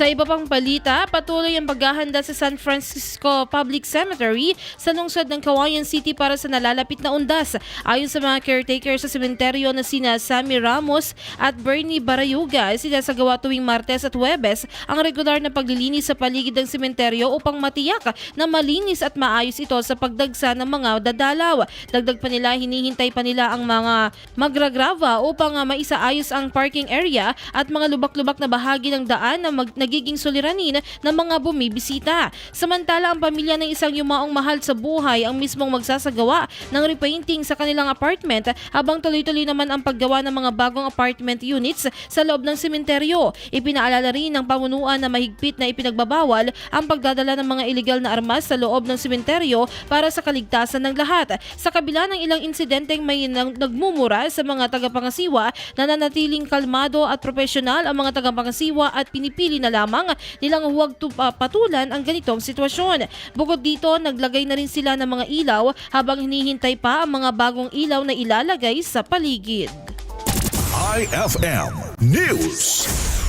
Sa iba pang balita, patuloy ang paghahanda sa San Francisco Public Cemetery sa lungsod ng Kawayan City para sa nalalapit na undas. Ayon sa mga caretaker sa sementeryo na sina Sammy Ramos at Bernie Barayuga, sinasagawa tuwing Martes at Huwebes ang regular na paglilinis sa paligid ng sementeryo upang matiyak na malinis at maayos ito sa pagdagsa ng mga dadalaw. Dagdag pa nila, hinihintay pa nila ang mga magragrava upang ah, maisaayos ang parking area at mga lubak-lubak na bahagi ng daan na mag- nagiging suliranin ng mga bumibisita. Samantala, ang pamilya ng isang yumaong mahal sa buhay ang mismong magsasagawa ng repainting sa kanilang apartment habang tuloy-tuloy naman ang paggawa ng mga bagong apartment units sa loob ng sementeryo. Ipinaalala rin ng pamunuan na mahigpit na ipinagbabawal ang pagdadala ng mga illegal na armas sa loob ng sementeryo para sa kaligtasan ng lahat. Sa kabila ng ilang insidenteng may nagmumura sa mga tagapangasiwa, nananatiling kalmado at profesional ang mga tagapangasiwa at pinipili na lamang nilang huwag pa- patulan ang ganitong sitwasyon. Bukod dito, naglagay na rin sila ng mga ilaw habang hinihintay pa ang mga bagong ilaw na ilalagay sa paligid. IFM News.